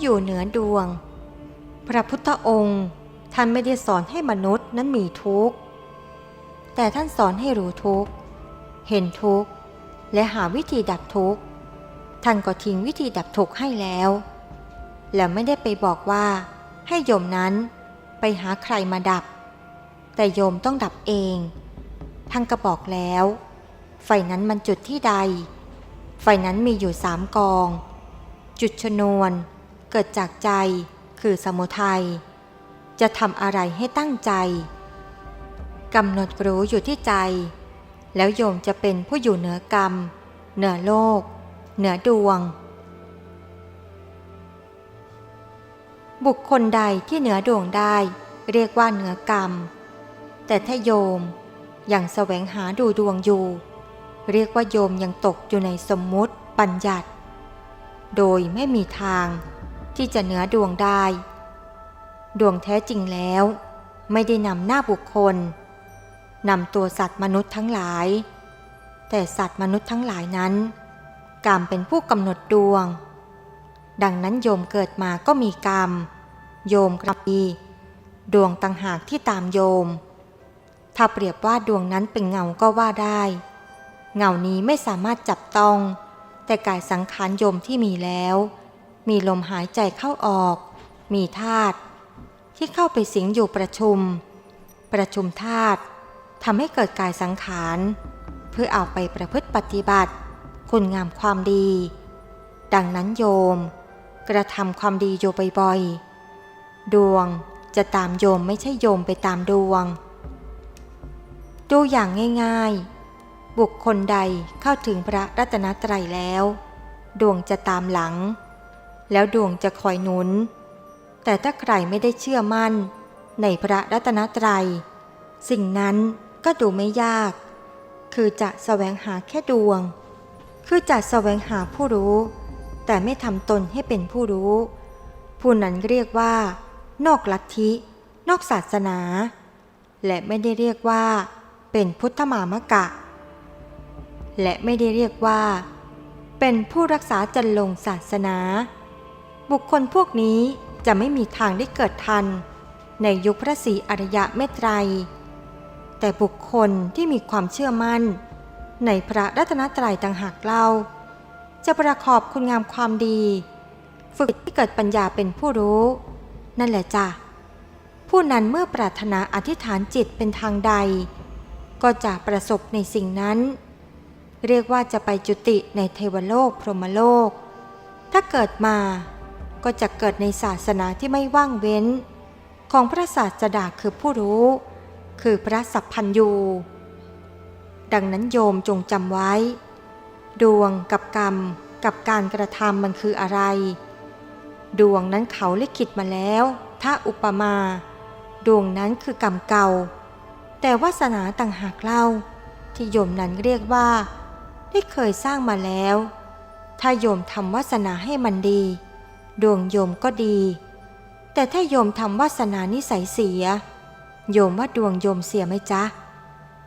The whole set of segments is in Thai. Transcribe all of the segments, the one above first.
อยู่เหนือดวง พระพุทธองค์ท่านไม่ได้สอนให้มนุษย์นั้นมีทุกข์ แต่ท่านสอนให้รู้ทุกข์ เห็นทุกข์ และหาวิธีดับทุกข์ ท่านก็ทิ้งวิธีดับทุกข์ให้แล้ว แล้วไม่ได้ไปบอกว่า ให้โยมนั้นไปหาใครมาดับ แต่โยมต้องดับเอง ท่านก็บอกแล้ว ไฟนั้นมันจุดที่ใด ไฟนั้นมีอยู่สามกอง จุดชนวน เกิดจากใจคือสมุทัย จะทำอะไรให้ตั้งใจกำหนดรู้อยู่ที่ใจ แล้วโยมจะเป็นผู้อยู่เหนือกรรม เหนือโลก เหนือดวง บุคคลใดที่เหนือดวงได้เรียกว่าเหนือกรรม แต่ถ้าโยมยังแสวงหาดูดวงอยู่ เรียกว่าโยมยังตกอยู่ในสมมุติปัญญัติ โดยไม่มีทาง ที่จะเหนือดวงได้ ดวงแท้จริงแล้ว ไม่ได้นำหน้าบุคคลนำตัวสัตว์มนุษย์ทั้งหลาย แต่สัตว์มนุษย์ทั้งหลายนั้นกรรมเป็นผู้กำหนดดวง ดังนั้นโยมเกิดมาก็มีกรรม โยมกรรมดีดวงต่างหากที่ตามโยม ถ้าเปรียบว่าดวงนั้นเป็นเงาก็ว่าได้ เงานี้ไม่สามารถจับต้อง แต่กายสังขารโยมที่มีแล้ว มีลมหายใจเข้าออก มีธาตุที่เข้าไปสิงอยู่ประชุม ประชุมธาตุทำให้เกิดกายสังขาร เพื่อเอาไปประพฤติปฏิบัติ คุณงามความดี ดังนั้นโยม กระทำความดีอยู่บ่อยๆดวงจะตามโยมไม่ใช่โยมไปตามดวง ดูอย่างง่ายๆ บุคคลใดเข้าถึงพระรัตนตรัยแล้ว ดวงจะตามหลัง แล้วดวงจะคอยหนุน แต่ถ้าใครไม่ได้เชื่อมั่น ในพระรัตนตรัย สิ่งนั้นก็ดูไม่ยาก คือจะแสวงหาแค่ดวง คือจะแสวงหาผู้รู้ แต่ไม่ทำตนให้เป็นผู้รู้ ผู้นั้นเรียกว่า นอกลัทธิ นอกศาสนา และไม่ได้เรียกว่า เป็นพุทธมามกะ และไม่ได้เรียกว่า เป็นผู้รักษาจันลงศาสนา บุคคลพวกนี้จะไม่มีทางได้เกิดทัน ในยุคพระศรีอริยะเมตไตร แต่บุคคลที่มีความเชื่อมั่น ในพระรัตนตรัยต่างหากเล่า จะประกอบคุณงามความดี ฝึกที่เกิดปัญญาเป็นผู้รู้ นั่นแหละจ้ะ ผู้นั้นเมื่อปรารถนาอธิษฐานจิตเป็นทางใด ก็จะประสบในสิ่งนั้น เรียกว่าจะไปจุติในเทวโลกพรหมโลก ถ้าเกิดมา ก็จะเกิดในศาสนาที่ไม่ว่างเว้น ของพระศาสดาคือผู้รู้ คือพระสัพพัญยูดังนั้นโยมจงจำไว้ ดวงกับกรรมกับการกระทำมันคืออะไร ดวงนั้นเขาลิขิตมาแล้ว ถ้าอุปมา ดวงนั้นคือกรรมเก่า แต่วาสนาต่างหากเล่า ที่โยมนั้นเรียกว่า ได้เคยสร้างมาแล้ว ถ้าโยมทำวาสนาให้มันดี ดวงโยมก็ดี แต่ถ้าโยมทำวาสนานิสัยเสีย โยมว่าดวงโยมเสียไหมจ๊ะ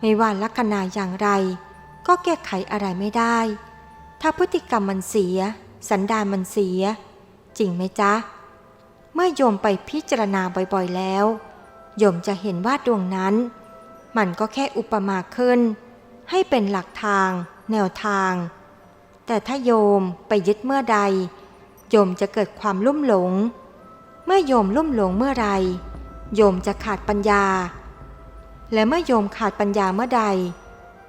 ไม่ว่าลัคนาอย่างไร ก็แก้ไขอะไรไม่ได้ ถ้าพฤติกรรมมันเสีย สันดานมันเสีย จริงไหมจ๊ะ เมื่อโยมไปพิจารณาบ่อยๆแล้ว โยมจะเห็นว่าดวงนั้น มันก็แค่อุปมาขึ้น ให้เป็นหลักทาง แนวทาง แต่ถ้าโยมไปยึดเมื่อใด โยมจะเกิดความลุ่มหลง เมื่อโยมลุ่มหลงเมื่อไร โยมจะขาดปัญญา และเมื่อโยมขาดปัญญาเมื่อใด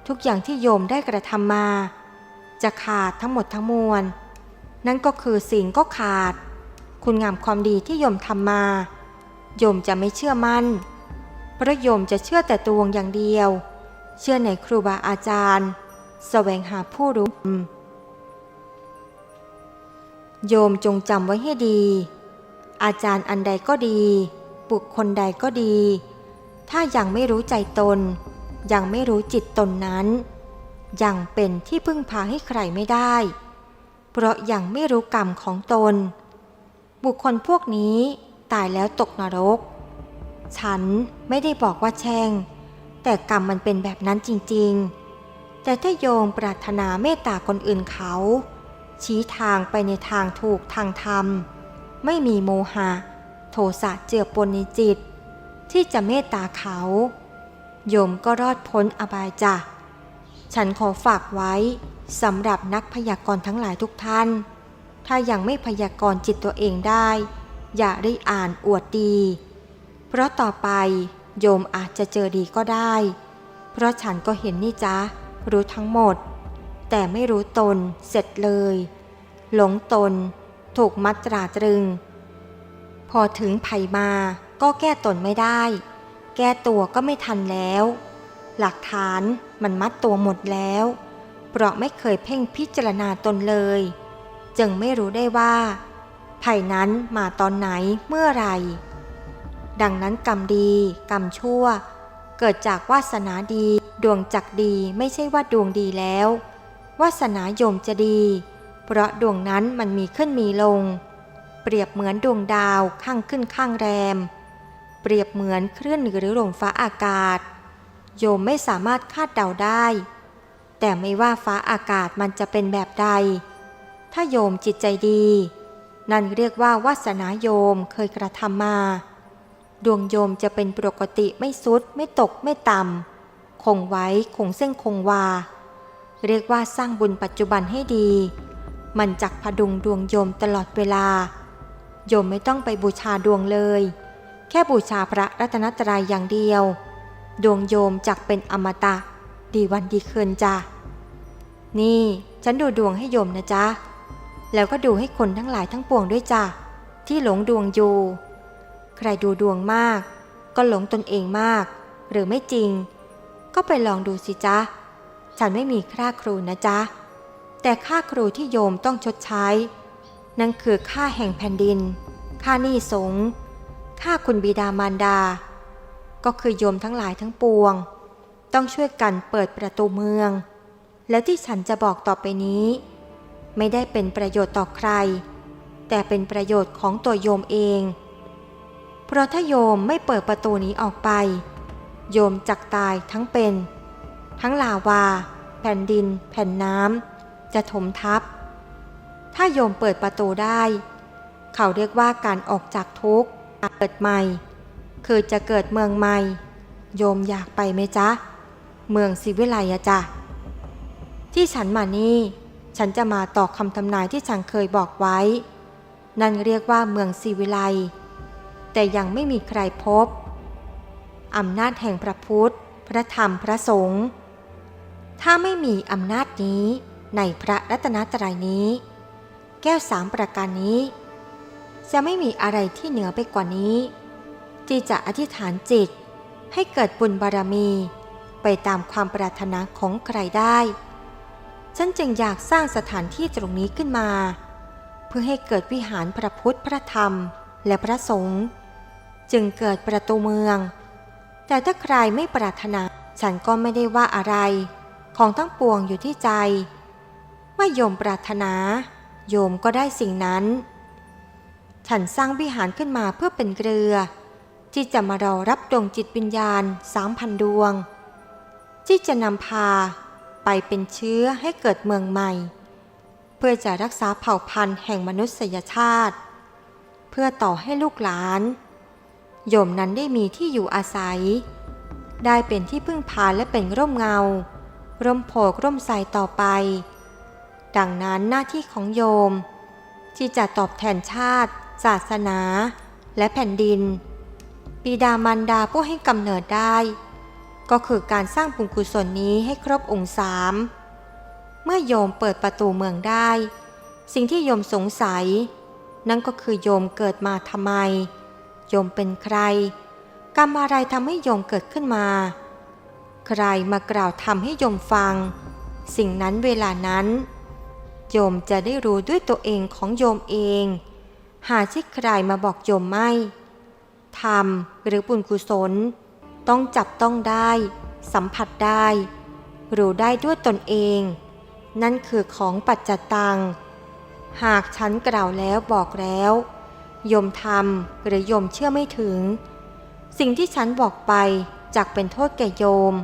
ทุกอย่างที่โยมได้กระทำมา จะขาดทั้งหมดทั้งมวล นั่นก็คือสิ่งก็ขาด คุณงามความดีที่โยมทำมา โยมจะไม่เชื่อมั่นเพราะโยมจะเชื่อแต่ตัวงอย่างเดียว เชื่อในครูบาอาจารย์ แสวงหาผู้รู้ โยมจงจำไว้ให้ดี อาจารย์อันใดก็ดี บุคคลใดก็ดี ถ้ายังไม่รู้ใจตน ยังไม่รู้จิตตนนั้น ยังเป็นที่พึ่งพาให้ใครไม่ได้ เพราะยังไม่รู้กรรมของตน บุคคลพวกนี้ตายแล้วตกนรก ฉันไม่ได้บอกว่าแช่ง แต่กรรมมันเป็นแบบนั้นจริงๆ แต่ถ้าโยมปรารถนาเมตตาคนอื่นเขา ชี้ทางไปในทางถูกทางธรรม ไม่มีโมหะ โทสะเจือปนในจิต ที่จะเมตตาเขา โยมก็รอดพ้นอบายจ้ะฉันขอฝากไว้สำหรับนักพยากรณ์ทั้งหลายทุกท่าน ถ้ายังไม่พยากรณ์จิตตัวเองได้ อย่าได้อ่านอวดดี เพราะต่อไปโยมอาจจะเจอดีก็ได้ เพราะฉันก็เห็นนี่จ๊ะรู้ทั้งหมด แต่ไม่รู้ตนเสร็จเลย หลงตน ถูกมัดตราตรึง พอถึงภัยมาก็แก้ตนไม่ได้ แก้ตัวก็ไม่ทันแล้ว หลักฐานมันมัดตัวหมดแล้ว เพราะไม่เคยเพ่งพิจารณาตนเลย จึงไม่รู้ได้ว่า ภัยนั้นมาตอนไหนเมื่อไหร่ดังนั้นกรรมดี กรรมชั่ว เกิดจากวาสนาดี ดวงจักดีไม่ใช่ว่าดวงดีแล้ว วาสนาโยมจะดี เพราะดวงนั้นมันมีขึ้นมีลง เปรียบเหมือนดวงดาวข้างขึ้นข้างแรม เปรียบเหมือนคลื่นหรือลมฟ้าอากาศ โยมไม่สามารถคาดเดาได้ แต่ไม่ว่าฟ้าอากาศมันจะเป็นแบบใด ถ้าโยมจิตใจดี นั่นเรียกว่าวาสนาโยมเคยกระทำมา ดวงโยมจะเป็นปกติไม่สุดไม่ตกไม่ต่ำคงไว้คงเส้นคงวา เรียกว่าสร้างบุญปัจจุบันให้ดี มันจักพดุงดวงโยมตลอดเวลา โยมไม่ต้องไปบูชาดวงเลย แค่บูชาพระรัตนตรัยอย่างเดียว ดวงโยมจักเป็นอมตะ ดีวันดีคืนจ้ะ นี่ฉันดูดวงให้โยมนะจ๊ะ แล้วก็ดูให้คนทั้งหลายทั้งปวงด้วยจ้ะ ที่หลงดวงอยู่ ใครดูดวงมาก ก็หลงตนเองมาก หรือไม่จริง ก็ไปลองดูสิจ๊ะ ฉันไม่มีค่าครูนะจ๊ะ แต่ค่าครูที่โยมต้องชดใช้ นั่นคือค่าแห่งแผ่นดิน ค่าหนี้สงค่าคุณบิดามารดา ก็คือโยมทั้งหลายทั้งปวง ต้องช่วยกันเปิดประตูเมือง และที่ฉันจะบอกต่อไปนี้ ไม่ได้เป็นประโยชน์ต่อใคร แต่เป็นประโยชน์ของตัวโยมเอง เพราะถ้าโยมไม่เปิดประตูนี้ออกไป โยมจักตายทั้งเป็น ทั้งลาวา แผ่นดิน แผ่นน้ำจะถมทับ ถ้าโยมเปิดประตูได้ เขาเรียกว่าการออกจากทุกข์เกิดใหม่ คือจะเกิดเมืองใหม่ โยมอยากไปไหมจ๊ะ เมืองศิวิไลอะจ้ะที่ฉันมานี่ ฉันจะมาตอกคำทำนายที่ฉันเคยบอกไว้ นั่นเรียกว่าเมืองศิวิไล แต่ยังไม่มีใครพบอำนาจแห่งพระพุทธ พระธรรม พระสงฆ์ ถ้าไม่มีอำนาจนี้ในพระรัตนตรัยนี้ แก้วสามประการนี้ จะไม่มีอะไรที่เหนือไปกว่านี้ ที่จะอธิษฐานจิต ให้เกิดบุญบารมี ไปตามความปรารถนาของใครได้ ฉันจึงอยากสร้างสถานที่ตรงนี้ขึ้นมา เพื่อให้เกิดวิหารพระพุทธพระธรรมและพระสงฆ์จึงเกิดประตูเมือง แต่ถ้าใครไม่ปรารถนาฉันก็ไม่ได้ว่าอะไร ของทั้งปวงอยู่ที่ใจว่โยมปรารถนา โยมก็ได้สิ่งนั้น ฉันสร้างวิหารขึ้นมาเพื่อเป็นเกลือ ที่จะมารอรับดวงจิตวิญญาณสามพันดวง ที่จะนำพาไปเป็นเชื้อให้เกิดเมืองใหม่ เพื่อจะรักษาเผ่าพันธุ์แห่งมนุษยชาติ เพื่อต่อให้ลูกหลาน โยมนั้นได้มีที่อยู่อาศัย ได้เป็นที่พึ่งพาและเป็นร่มเงา ร่มโพกร่มใสต่อไป ดังนั้นหน้าที่ของโยม ที่จะตอบแทนชาติ ศาสนา และแผ่นดินบิดามารดาผู้ให้กำเนิดได้ ก็คือการสร้างบุญกุศลนี้ให้ครบองค์สามเมื่อโยมเปิดประตูเมืองได้ สิ่งที่โยมสงสัย นั่นก็คือโยมเกิดมาทำไม โยมเป็นใคร กรรมอะไรทำให้โยมเกิดขึ้นมา ใครมากล่าวทำให้โยมฟัง สิ่งนั้นเวลานั้น โยมจะได้รู้ด้วยตัวเองของโยมเอง หาที่ใครมาบอกโยมไม่ทำหรือบุญกุศล ต้องจับต้องได้ สัมผัสได้ รู้ได้ด้วยตนเอง นั่นคือของปัจจตัง หากฉันกล่าวแล้วบอกแล้วโยมทำหรือโยมเชื่อไม่ถึง สิ่งที่ฉันบอกไปจักเป็นโทษแก่โยม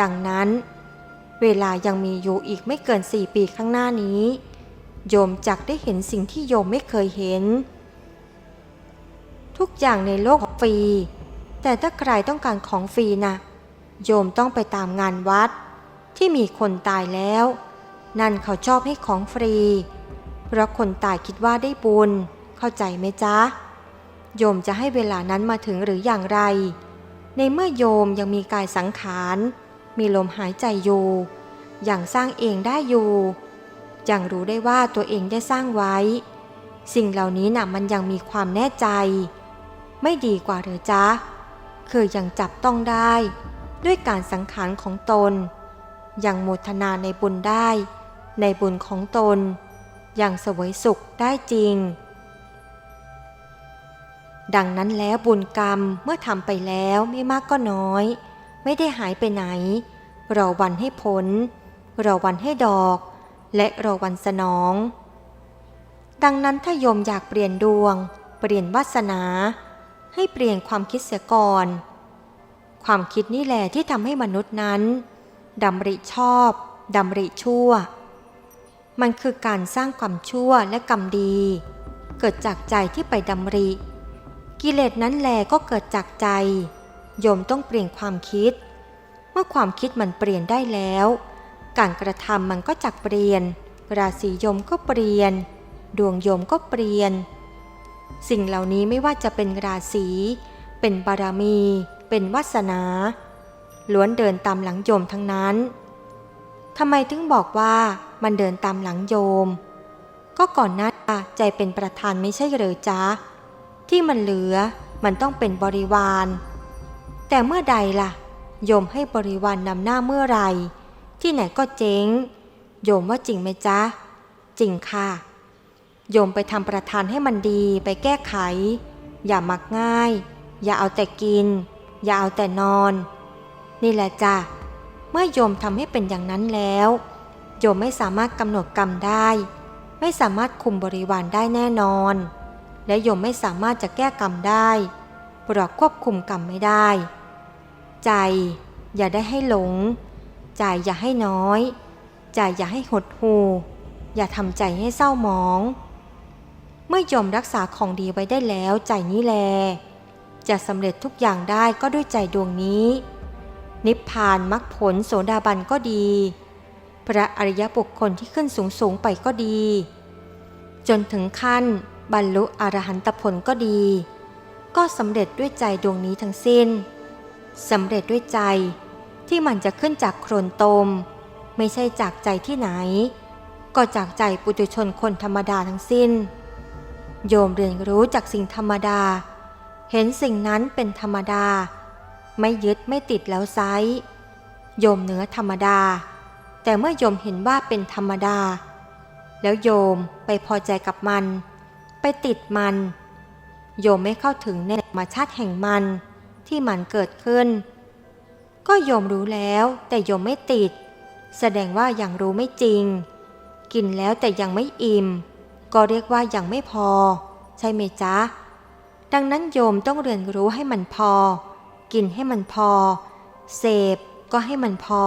ดังนั้น เวลายังมีอยู่อีกไม่เกินสี่ปีข้างหน้านี้ โยมจักได้เห็นสิ่งที่โยมไม่เคยเห็น ทุกอย่างในโลกฟรี แต่ถ้าใครต้องการของฟรีนะโยมต้องไปตามงานวัด ที่มีคนตายแล้ว นั่นเขาชอบให้ของฟรี เพราะคนตายคิดว่าได้บุญ เข้าใจไหมจ๊ะ โยมจะให้เวลานั้นมาถึงหรืออย่างไร ในเมื่อโยมยังมีกายสังขาร มีลมหายใจอยู่ อย่างสร้างเองได้อยู่อยังรู้ได้ว่าตัวเองได้สร้างไว้ สิ่งเหล่านี้น่ะมันยังมีความแน่ใจ ไม่ดีกว่าหรือจ๊ะ คือยังจับต้องได้ ด้วยการสังขารของตน ยังโมทนาในบุญได้ ในบุญของตน ยังเสวยสุขได้จริง ดังนั้นแล้วบุญกรรมเมื่อทำไปแล้วไม่มากก็น้อย ไม่ได้หายไปไหน รอวันให้ผล รอวันให้ดอก และรอวันสนอง ดังนั้นถ้าโยมอยากเปลี่ยนดวง เปลี่ยนวาสนา ให้เปลี่ยนความคิดเสียก่อน ความคิดนี่แหละที่ทำให้มนุษย์นั้นดำริชอบดำริชั่ว มันคือการสร้างความชั่วและกรรมดี เกิดจากใจที่ไปดำริ กิเลสนั้นแลก็เกิดจากใจ โยมต้องเปลี่ยนความคิด เมื่อความคิดมันเปลี่ยนได้แล้ว การกระทำมันก็จักเปลี่ยน ราศีโยมก็เปลี่ยน ดวงโยมก็เปลี่ยน สิ่งเหล่านี้ไม่ว่าจะเป็นราศีเป็นบารมี เป็นวาสนา ล้วนเดินตามหลังโยมทั้งนั้นทำไมถึงบอกว่ามันเดินตามหลังโยม ก็ก่อนหน้าใจเป็นประธานไม่ใช่หรือจ๊ะที่มันเหลือมันต้องเป็นบริวาร แต่เมื่อใดล่ะ โยมให้บริวารนนำหน้าเมื่อไร ที่ไหนก็เจ๊ง โยมว่าจริงไหมจ๊ะ จริงค่ะ โยมไปทำประธานให้มันดีไปแก้ไข อย่ามักง่าย อย่าเอาแต่กิน อย่าเอาแต่นอน นี่แหละจ้ะ เมื่อโยมทำให้เป็นอย่างนั้นแล้ว โยมไม่สามารถกำหนดกรรมได้ ไม่สามารถคุมบริวารได้แน่นอน และโยมไม่สามารถจะแก้กรรมได้เพราะควบคุมกรรมไม่ได้ ใจอย่าได้ให้หลง ใจอย่าให้น้อย ใจอย่าให้หดหูอย่าทำใจให้เศร้าหมอง เมื่อยอมรักษาของดีไว้ได้แล้วใจนี้แล จะสำเร็จทุกอย่างได้ก็ด้วยใจดวงนี้ นิพพานมรรคผลโสดาบันก็ดี พระอริยบุคคลที่ขึ้นสูงสูงไปก็ดี จนถึงขั้นบรรลุอรหันตผลก็ดี ก็สำเร็จด้วยใจดวงนี้ทั้งสิ้น สำเร็จด้วยใจที่มันจะขึ้นจากโครนตม ไม่ใช่จากใจที่ไหน ก็จากใจปุถุชนคนธรรมดาทั้งสิ้น โยมเรียนรู้จากสิ่งธรรมดา เห็นสิ่งนั้นเป็นธรรมดา ไม่ยึดไม่ติดแล้วไซโยมเหนือธรรมดา แต่เมื่อโยมเห็นว่าเป็นธรรมดา แล้วโยมไปพอใจกับมัน ไปติดมัน โยมไม่เข้าถึงในธรรมชาติแห่งมัน ที่มันเกิดขึ้น ก็โยมรู้แล้วแต่โยมไม่ติด แสดงว่ายังรู้ไม่จริง กินแล้วแต่ยังไม่อิ่ม ก็เรียกว่ายังไม่พอ ใช่ไหมจ๊ะ ดังนั้นโยมต้องเรียนรู้ให้มันพอ กินให้มันพอ เสพก็ให้มันพอ